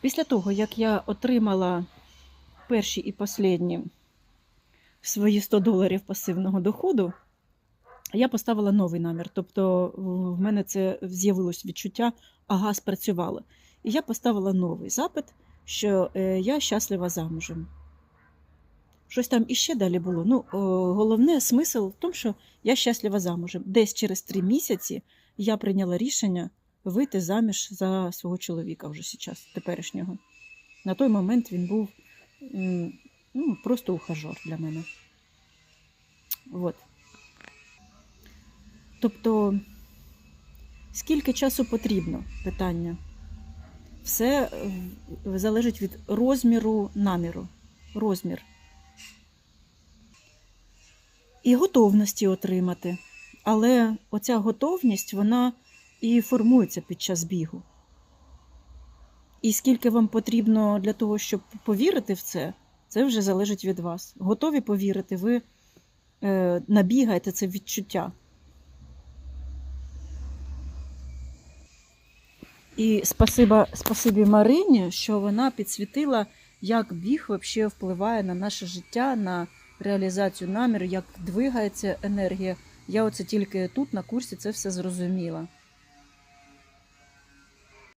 Після того, як я отримала перші і останні свої 100 доларів пасивного доходу, я поставила новий намір. Тобто в мене це з'явилось відчуття, ага, спрацювало. І я поставила новий запит, що е, я щаслива замужем. Щось там іще далі було. Ну, головне смисл в тому, що я щаслива замужем. Десь через три місяці я прийняла рішення вийти заміж за свого чоловіка вже зараз, теперішнього. На той момент він був ну, просто ухажор для мене. От. Тобто, скільки часу потрібно? Питання. Все е, залежить від розміру наміру. Розмір. І готовності отримати. Але оця готовність, вона і формується під час бігу. І скільки вам потрібно для того, щоб повірити в це, це вже залежить від вас. Готові повірити, ви е, набігаєте це відчуття. І спасибо, спасибі Марині, що вона підсвітила, як біг взагалі впливає на наше життя, на реалізацію наміру, як двигається енергія. Я оце тільки тут на курсі це все зрозуміла.